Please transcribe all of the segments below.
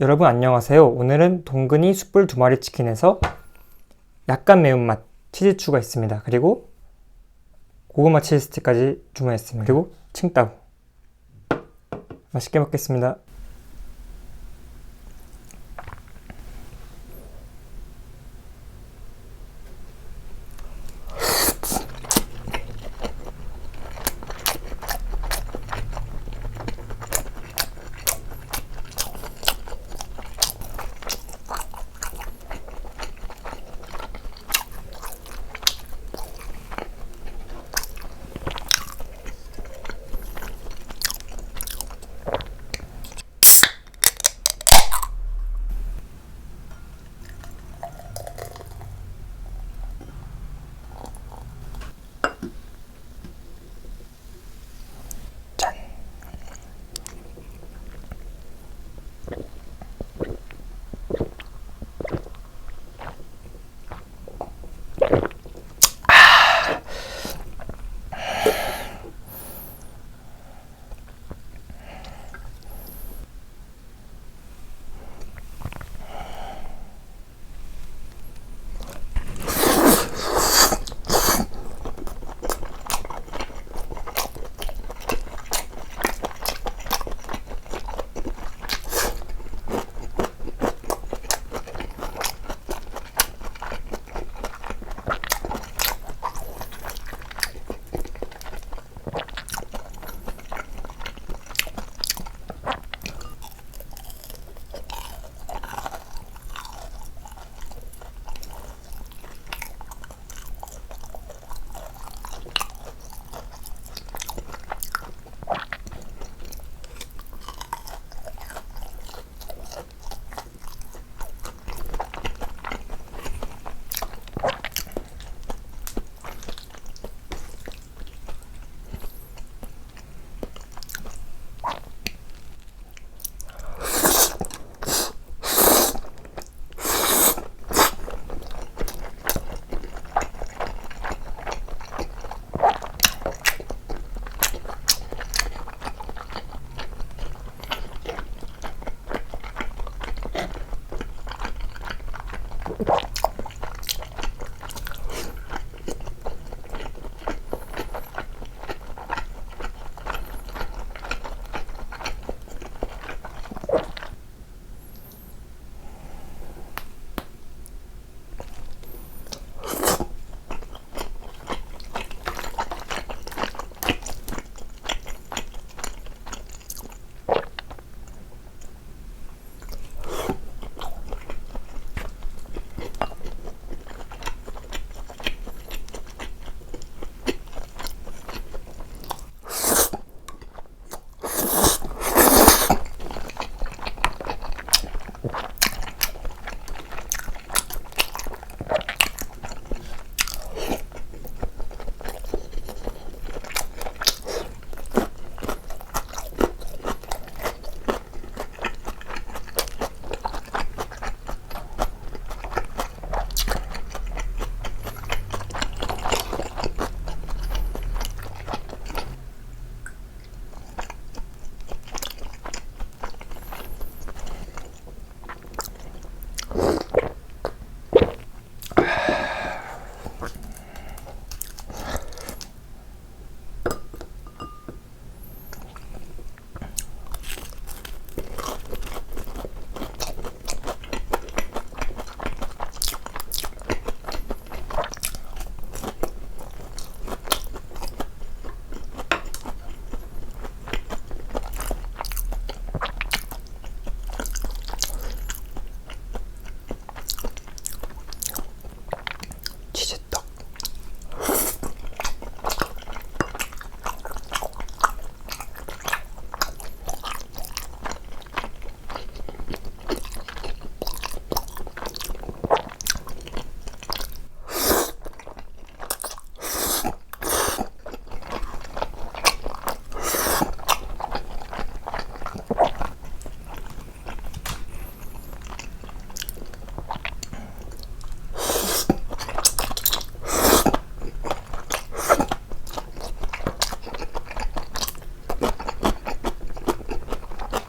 여러분 안녕하세요. 오늘은 동근이 숯불 두 마리 치킨에서 약간 매운맛 치즈 추가했습니다. 그리고 고구마 치즈 스틱까지 주문했습니다. 그리고 칭따오. 맛있게 먹겠습니다.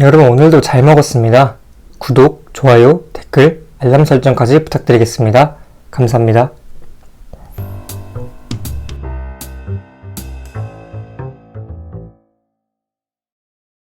여러분 오늘도 잘 먹었습니다. 구독, 좋아요, 댓글, 알람 설정까지 부탁드리겠습니다. 감사합니다.